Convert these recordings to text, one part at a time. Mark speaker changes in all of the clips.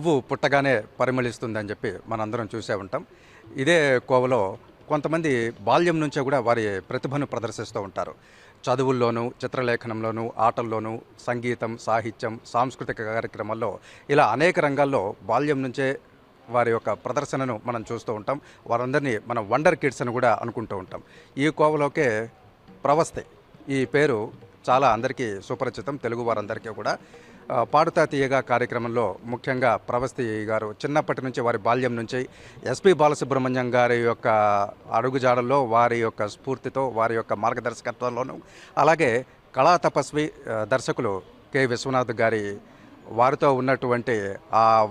Speaker 1: పువ్వు పుట్టగానే పరిమళిస్తుందని చెప్పి మనందరం చూసే ఉంటాం. ఇదే కోవలో కొంతమంది బాల్యం నుంచే కూడా వారి ప్రతిభను ప్రదర్శిస్తూ ఉంటారు. చదువుల్లోనూ చిత్రలేఖనంలోనూ ఆటల్లోనూ సంగీతం సాహిత్యం సాంస్కృతిక కార్యక్రమాల్లో ఇలా అనేక రంగాల్లో బాల్యం నుంచే వారి యొక్క ప్రదర్శనను మనం చూస్తూ ఉంటాం. వారందరినీ మనం వండర్ కిడ్స్ అని కూడా అనుకుంటూ ఉంటాం. ఈ కోవలోకే ప్రవస్తే ఈ పేరు చాలా అందరికీ సుపరిచితం. తెలుగు వారందరికీ కూడా పాడుతా తీయగా కార్యక్రమంలో ముఖ్యంగా ప్రవస్తి గారు చిన్నప్పటి నుంచి వారి బాల్యం నుంచి ఎస్పి బాలసుబ్రహ్మణ్యం గారి యొక్క అడుగుజాడల్లో వారి యొక్క స్ఫూర్తితో వారి యొక్క మార్గదర్శకత్వంలోనూ అలాగే కళా తపస్వి దర్శకులు కె. విశ్వనాథ్ గారి వారితో ఉన్నటువంటి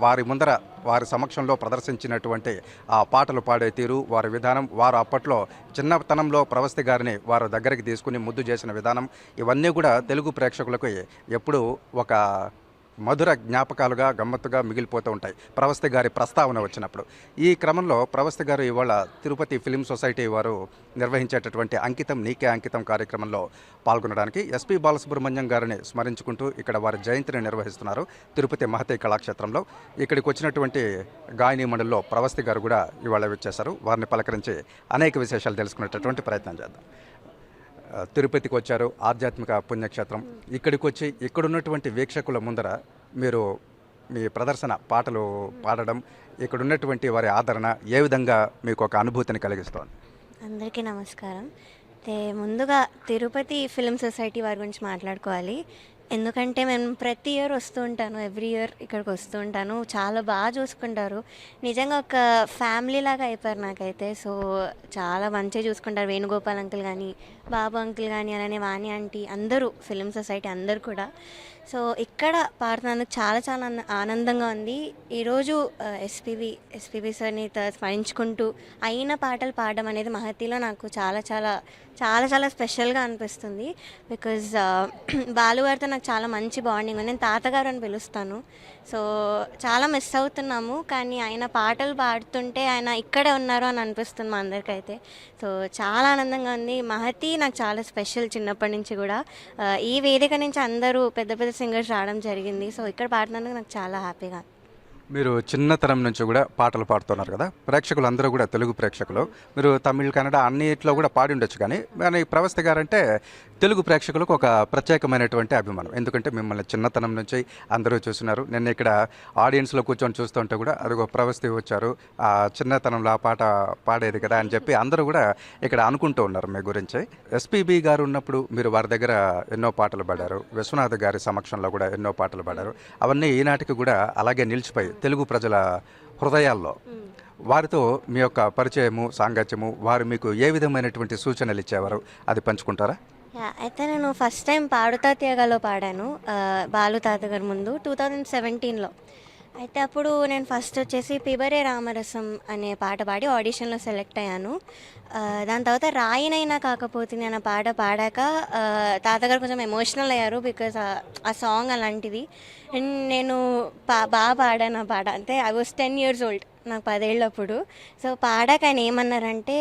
Speaker 1: వారి ముందర వారి సమక్షంలో ప్రదర్శించినటువంటి ఆ పాటలు పాడే తీరు వారి విధానం వారు అప్పట్లో చిన్నతనంలో ప్రవస్తి గారిని వారి దగ్గరికి తీసుకుని ముద్దు చేసిన విధానం ఇవన్నీ కూడా తెలుగు ప్రేక్షకులకు ఎప్పుడూ ఒక మధుర జ్ఞాపకాలుగా గమ్మత్తుగా మిగిలిపోతూ ఉంటాయి. ప్రవస్తి గారి ప్రస్తావన వచ్చినప్పుడు. ఈ క్రమంలో ప్రవస్తి గారు ఇవాళ తిరుపతి ఫిలిం సొసైటీ వారు నిర్వహించేటటువంటి అంకితం నీకే అంకితం కార్యక్రమంలో పాల్గొనడానికి ఎస్పి బాలసుబ్రహ్మణ్యం గారిని స్మరించుకుంటూ ఇక్కడ వారి జయంతిని నిర్వహిస్తున్నారు తిరుపతి మహతి కళాక్షేత్రంలో. ఇక్కడికి వచ్చినటువంటి గాయని మండలిలో ప్రవస్తి గారు కూడా ఇవాళ వచ్చేశారు. వారిని పలకరించి అనేక విశేషాలు తెలుసుకునేటటువంటి ప్రయత్నం చేద్దాం. తిరుపతికి వచ్చారు ఆధ్యాత్మిక పుణ్యక్షేత్రం. ఇక్కడికి వచ్చి ఇక్కడ ఉన్నటువంటి వీక్షకుల ముందర మీరు మీ ప్రదర్శన పాటలు పాడడం ఇక్కడ ఉన్నటువంటి వారి ఆదరణ ఏ విధంగా మీకు ఒక అనుభూతిని కలిగిస్తోంది?
Speaker 2: అందరికీ నమస్కారం. అయితే ముందుగా తిరుపతి ఫిల్మ్ సొసైటీ వారి గురించి మాట్లాడుకోవాలి. ఎందుకంటే మేము ప్రతి ఇయర్ వస్తూ ఉంటాను. ఎవ్రీ ఇయర్ ఇక్కడికి వస్తూ ఉంటాను. చాలా బాగా చూసుకుంటారు. నిజంగా ఒక ఫ్యామిలీ లాగా అయిపోయారు నాకైతే. సో చాలా మంచిగా చూసుకుంటారు. వేణుగోపాల్ అంకుల్ కానీ బాబు అంకుల్ కానీ అలానే వాణి ఆంటీ అందరూ ఫిల్మ్ సొసైటీ అందరూ కూడా. సో ఇక్కడ పాడుతున్నందుకు చాలా చాలా ఆనందంగా ఉంది. ఈరోజు ఎస్పీవి ఎస్పీవి సార్ని స్మరించుకుంటూ అయిన పాటలు పాడడం అనేది మహతిలో నాకు చాలా చాలా చాలా చాలా స్పెషల్గా అనిపిస్తుంది. బికాజ్ బాలు గారితో నాకు చాలా మంచి బాండింగ్ నేను తాతగారు అని పిలుస్తాను. సో చాలా మిస్ అవుతున్నాము. కానీ ఆయన పాటలు పాడుతుంటే ఆయన ఇక్కడే ఉన్నారు అని అనిపిస్తుంది మా అందరికైతే. సో చాలా ఆనందంగా ఉంది. మహతి నాకు చాలా స్పెషల్ చిన్నప్పటి నుంచి కూడా. ఈ వేదిక నుంచి అందరూ పెద్ద పెద్ద సింగర్స్ రావడం జరిగింది. సో ఇక్కడ పాడినందుకు నాకు చాలా హ్యాపీగా
Speaker 1: మీరు చిన్నతనం నుంచి కూడా పాటలు పాడుతున్నారు కదా? ప్రేక్షకులు అందరూ కూడా తెలుగు ప్రేక్షకులు. మీరు తమిళ్ కన్నడ అన్నిట్లో కూడా పాడి ఉండొచ్చు కానీ కానీ ప్రవస్తి గారంటే తెలుగు ప్రేక్షకులకు ఒక ప్రత్యేకమైనటువంటి అభిమానం. ఎందుకంటే మిమ్మల్ని చిన్నతనం నుంచి అందరూ చూస్తున్నారు. నిన్న ఇక్కడ ఆడియన్స్లో కూర్చొని చూస్తుంటే కూడా అదిగో ప్రవస్తి వచ్చారు. ఆ చిన్నతనంలో ఆ పాట పాడేది కదా అని చెప్పి అందరూ కూడా ఇక్కడ అనుకుంటూ ఉన్నారు మీ గురించి. ఎస్పీబి గారు ఉన్నప్పుడు మీరు వారి దగ్గర ఎన్నో పాటలు పాడారు. విశ్వనాథ్ గారి సమక్షంలో కూడా ఎన్నో పాటలు పాడారు. అవన్నీ ఈనాటికి కూడా అలాగే నిలిచిపోయి తెలుగు ప్రజల హృదయాల్లో. వారితో మీ యొక్క పరిచయము సాంగత్యము వారు మీకు ఏ విధమైనటువంటి సూచనలు ఇచ్చేవారు? అది పంచుకుంటారా?
Speaker 2: అయితే నేను ఫస్ట్ టైం పాడుతా తీయగాలో పాడాను బాలు తాత గారి ముందు టూ థౌజండ్ సెవెంటీన్లో అయితే అప్పుడు నేను ఫస్ట్ వచ్చేసి పిబరే రామరసం అనే పాట పాడి ఆడిషన్లో సెలెక్ట్ అయ్యాను. దాని తర్వాత రాయినైనా కాకపోతే నేను ఆ పాట పాడాక తాతగారు కొంచెం ఎమోషనల్ అయ్యారు బికాజ్ ఆ సాంగ్ అలాంటిది. అండ్ నేను పా బాగా పాడాను ఆ పాట. అంటే I was ten years old నాకు పదేళ్ళప్పుడు. సో పాడాక ఆయన ఏమన్నారంటే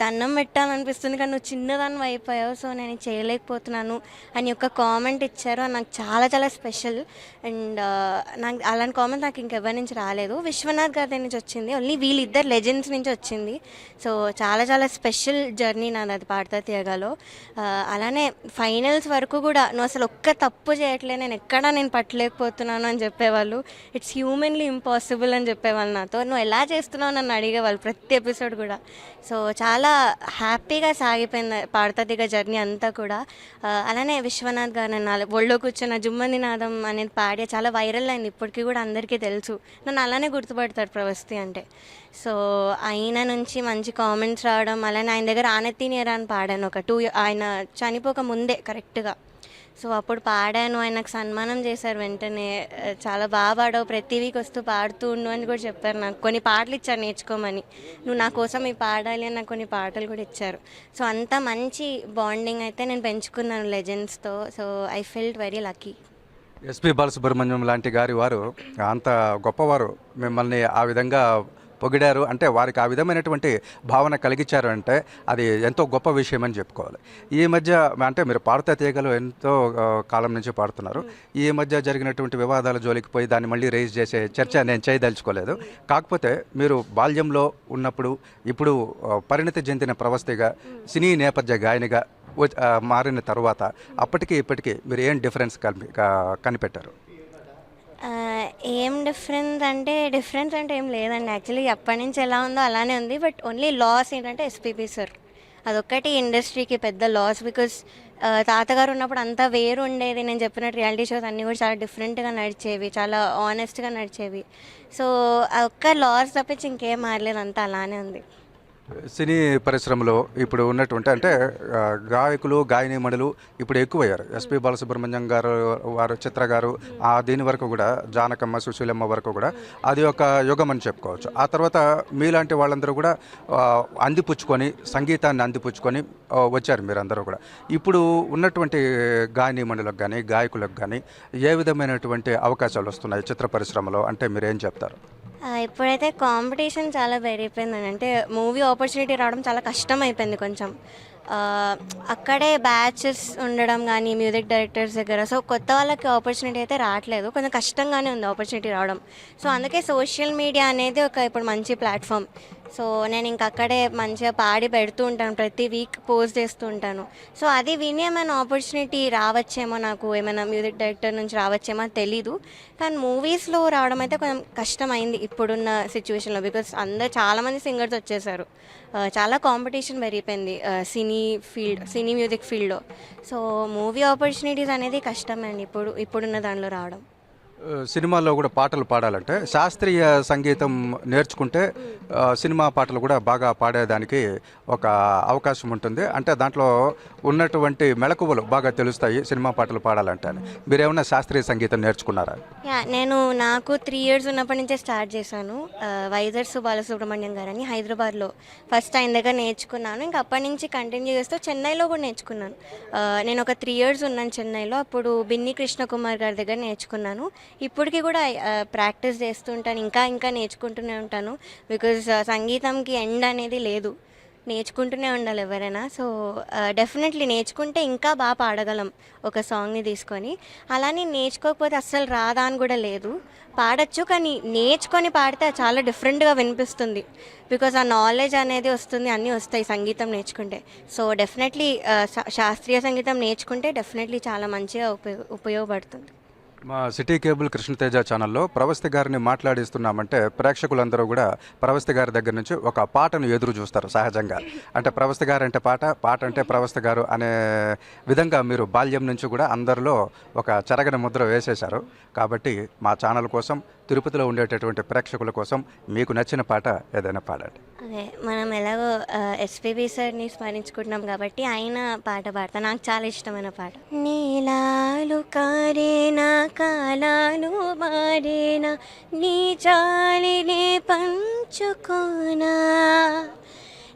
Speaker 2: దండం పెట్టాలనిపిస్తుంది కానీ నువ్వు చిన్నదాన్ని అయిపోయావు సో నేను చేయలేకపోతున్నాను అని ఒక కామెంట్ ఇచ్చారు. అని నాకు చాలా చాలా స్పెషల్ అండ్ uh, నాకు అలాంటి కామెంట్ నాకు ఇంకెవరి నుంచి రాలేదు. విశ్వనాథ్ గారి నుంచి వచ్చింది. ఓన్లీ వీళ్ళిద్దరు లెజెండ్స్ నుంచి వచ్చింది. సో చాలా చాలా స్పెషల్ జర్నీ నాది అది పాడతా తీయగాలో. Uh, అలానే ఫైనల్స్ వరకు కూడా నువ్వు అసలు ఒక్క తప్పు చేయట్లే నేను ఎక్కడా నేను పట్టలేకపోతున్నాను అని చెప్పేవాళ్ళు. ఇట్స్ హ్యూమన్లీ ఇంపాసిబుల్ అని చెప్పేవాళ్ళు నాతో. నువ్వు ఎలా చేస్తున్నావు నన్ను అడిగేవాళ్ళు ప్రతి ఎపిసోడ్ కూడా. సో చాలా హ్యాపీగా సాగిపోయింది పాడతదిగా జర్నీ అంతా కూడా. అలానే విశ్వనాథ్ గారు నన్ను ఒళ్ళో కూర్చున్న జుమ్మంది నాదం అనేది పాడే చాలా వైరల్ అయింది. ఇప్పటికీ కూడా అందరికీ తెలుసు. నన్ను అలానే గుర్తుపడతారు ప్రవస్తి అంటే. సో ఆయన నుంచి మంచి కామెంట్స్ రావడం అలానే ఆయన దగ్గర ఆనెత్తి నేరా అని పాడాను. ఒక టూ ఆయన చనిపోక ముందే కరెక్ట్గా. సో అప్పుడు పాడాను ఆయనకు సన్మానం చేశారు వెంటనే. చాలా బాగా పాడావు ప్రతి వీక్ వస్తూ పాడుతూ ఉండు అని కూడా చెప్పారు నాకు. కొన్ని పాటలు ఇచ్చారు నేర్చుకోమని. నువ్వు నా కోసం ఈ పాడాలి అని నాకు కొన్ని పాటలు కూడా ఇచ్చారు. సో అంత మంచి బాండింగ్ అయితే నేను పెంచుకున్నాను లెజెండ్స్తో so I felt very lucky
Speaker 1: SP Balasubrahmanyam లాంటి గారి వారు అంత గొప్పవారు. మిమ్మల్ని ఆ విధంగా పొగిడారు. అంటే వారికి ఆ విధమైనటువంటి భావన కలిగించారు అంటే అది ఎంతో గొప్ప విషయం అని చెప్పుకోవాలి. ఈ మధ్య అంటే మీరు పాడుతా తీగలు ఎంతో కాలం నుంచి పాడుతున్నారు. ఈ మధ్య జరిగినటువంటి వివాదాల జోలికి పోయి దాన్ని మళ్ళీ రైజ్ చేసే చర్చ నేను చేయదలుచుకోలేదు. కాకపోతే మీరు బాల్యంలో ఉన్నప్పుడు ఇప్పుడు పరిణతి చెందిన ప్రవస్తిగా సినీ నేపథ్య గాయనిగా మారిన తర్వాత అప్పటికి ఇప్పటికీ మీరు ఏం డిఫరెన్స్ కనిపెట్టారు?
Speaker 2: ఏం డిఫరెన్స్ అంటే డిఫరెన్స్ అంటే ఏం లేదండి. యాక్చువల్లీ ఎప్పటి నుంచి ఎలా ఉందో అలానే ఉంది. బట్ ఓన్లీ లాస్ ఏంటంటే ఎస్పీపీ సార్. అదొక్కటి ఇండస్ట్రీకి పెద్ద లాస్ బికాస్ తాతగారు ఉన్నప్పుడు అంతా వేరు ఉండేది. నేను చెప్పినట్టు రియాలిటీ షోస్ అన్నీ కూడా చాలా డిఫరెంట్గా నడిచేవి చాలా ఆనెస్ట్గా నడిచేవి. సో ఒక్క లాస్ తప్పించి ఇంకేం మారలేదు. అంతా అలానే ఉంది.
Speaker 1: సినీ పరిశ్రమలో ఇప్పుడు ఉన్నటువంటి అంటే గాయకులు గాయనీమణులు ఇప్పుడు ఎక్కువయ్యారు. ఎస్పి బాలసుబ్రహ్మణ్యం గారు వారు చిత్ర గారు ఆ దీని వరకు కూడా జానకమ్మ సుశీలమ్మ వరకు కూడా అది ఒక యుగం అని చెప్పుకోవచ్చు. ఆ తర్వాత మీలాంటి వాళ్ళందరూ కూడా అందిపుచ్చుకొని సంగీతాన్ని అందిపుచ్చుకొని వచ్చారు మీరందరూ కూడా. ఇప్పుడు ఉన్నటువంటి గాయనీమణులకు కానీ గాయకులకు కానీ ఏ విధమైనటువంటి అవకాశాలు వస్తున్నాయి చిత్ర పరిశ్రమలో? అంటే మీరేం చెప్తారు?
Speaker 2: ఆ, ఇప్పుడైతే కాంపిటీషన్ చాలా పెరిగిపోయిందండి అంటే మూవీ ఆపర్చునిటీ రావడం చాలా కష్టం అయిపోయింది కొంచెం అక్కడే బ్యాచెస్ ఉండడం కానీ మ్యూజిక్ డైరెక్టర్స్ దగ్గర. సో కొత్త వాళ్ళకి ఆపర్చునిటీ అయితే రావట్లేదు. కొంచెం కష్టంగానే ఉంది ఆపర్చునిటీ రావడం. సో అందుకే సోషల్ మీడియా అనేది ఒక ఇప్పుడు మంచి ప్లాట్ఫామ్. సో నేను ఇంక అక్కడే మంచిగా పాడి పెడుతూ ఉంటాను ప్రతి వీక్ పోస్ట్ చేస్తూ ఉంటాను. సో అది విని ఏమైనా ఆపర్చునిటీ రావచ్చేమో నాకు ఏమైనా మ్యూజిక్ డైరెక్టర్ నుంచి రావచ్చేమో తెలీదు. కానీ మూవీస్లో రావడం అయితే కొంచెం కష్టమైంది ఇప్పుడున్న సిచ్యువేషన్లో బికాస్ అందరు చాలామంది సింగర్స్ వచ్చేసారు. చాలా కాంపిటీషన్ పెరిగిపోయింది సినీ ఫీల్డ్ సినీ మ్యూజిక్ ఫీల్డ్లో సో మూవీ ఆపర్చునిటీస్ అనేది కష్టమండి ఇప్పుడు ఇప్పుడున్న దానిలో రావడం.
Speaker 1: సినిమాల్లో కూడా పాటలు పాడాలంటే శాస్త్రీయ సంగీతం నేర్చుకుంటే సినిమా పాటలు కూడా బాగా పాడేదానికి ఒక అవకాశం ఉంటుంది. అంటే దాంట్లో ఉన్నటువంటి మెళకువలు బాగా తెలుస్తాయి సినిమా పాటలు పాడాలంటే అని. మీరేమన్నా శాస్త్రీయ సంగీతం నేర్చుకున్నారా?
Speaker 2: యా నేను నాకు త్రీ ఇయర్స్ ఉన్నప్పటి నుంచే స్టార్ట్ చేశాను. ఆ, బాలసుబ్రహ్మణ్యం గారు అని హైదరాబాద్లో ఫస్ట్ ఆయన దగ్గర నేర్చుకున్నాను. ఇంకా అప్పటి నుంచి కంటిన్యూ చేస్తూ చెన్నైలో కూడా నేర్చుకున్నాను. నేను ఒక త్రీ ఇయర్స్ ఉన్నాను చెన్నైలో. అప్పుడు బిన్ని కృష్ణకుమార్ గారి దగ్గర నేర్చుకున్నాను. ఇప్పటికీ కూడా ప్రాక్టీస్ చేస్తుంటాను ఇంకా ఇంకా నేర్చుకుంటూనే ఉంటాను. బికాజ్ సంగీతంకి ఎండ్ అనేది లేదు. నేర్చుకుంటూనే ఉండాలి ఎవరైనా. సో డెఫినెట్లీ నేర్చుకుంటే ఇంకా బాగా పాడగలం ఒక సాంగ్ని తీసుకొని. అలానే నేర్చుకోకపోతే అస్సలు రాదా అని కూడా లేదు. పాడచ్చు కానీ నేర్చుకొని పాడితే చాలా డిఫరెంట్గా వినిపిస్తుంది. బికాజ్ ఆ నాలెడ్జ్ అనేది వస్తుంది అన్నీ వస్తాయి సంగీతం నేర్చుకుంటే. సో డెఫినెట్లీ శాస్త్రీయ సంగీతం నేర్చుకుంటే డెఫినెట్లీ చాలా మంచిగా ఉపయోగ ఉపయోగపడుతుంది.
Speaker 1: మా సిటీ కేబుల్ కృష్ణతేజ ఛానల్లో ప్రవస్తి గారిని మాట్లాడిస్తున్నామంటే ప్రేక్షకులందరూ కూడా ప్రవస్తి గారి దగ్గర నుంచి ఒక పాటను ఎదురు చూస్తారు సహజంగా. అంటే ప్రవస్తి గారు అంటే పాట పాట అంటే ప్రవస్తి గారు అనే విధంగా మీరు బాల్యం నుంచి కూడా అందరిలో ఒక చెరగని ముద్ర వేసేశారు. కాబట్టి మా ఛానల్ కోసం తిరుపతిలో ఉండేటటువంటి ప్రేక్షకుల కోసం మీకు నచ్చిన పాట ఏదైనా పాడండి.
Speaker 2: అదే మనం ఎలాగో ఎస్పీబీ సార్ని స్మరించుకుంటున్నాం కాబట్టి ఆయన పాట పాడతా. నాకు చాలా ఇష్టమైన పాట. నీలాలు కారేనా కాలాలు మారేనా నీ చాలినే పంచుకోనా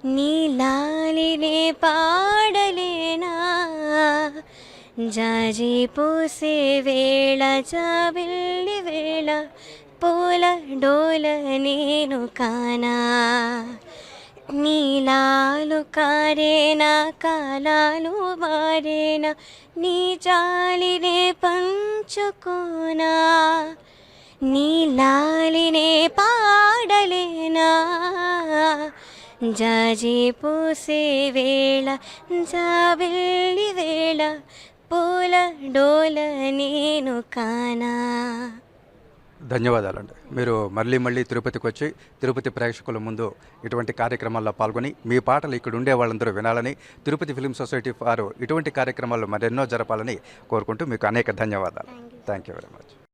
Speaker 2: నీలాలినే పాడలేనా జాజి పూసే వేళ జాబిల్లి వేళ పూల డోల నేను కానా. నీలాలు కారేనా కాలాలు వారేనా నీ జాలినే పంచుకోనా. నీలాలినే పాడలేనా. జాజి పూసే వేళ జాబిల్లి వేళ పూల డోల నేను కానా.
Speaker 1: ధన్యవాదాలండి. మీరు మళ్ళీ మళ్ళీ తిరుపతికి వచ్చి తిరుపతి ప్రేక్షకుల ముందు ఇటువంటి కార్యక్రమాల్లో పాల్గొని మీ పాటలు ఇక్కడ ఉండే వాళ్ళందరూ వినాలని తిరుపతి ఫిలిం సొసైటీ వారు ఇటువంటి కార్యక్రమాలు మరెన్నో జరపాలని కోరుకుంటూ మీకు అనేక ధన్యవాదాలు. Thank you very much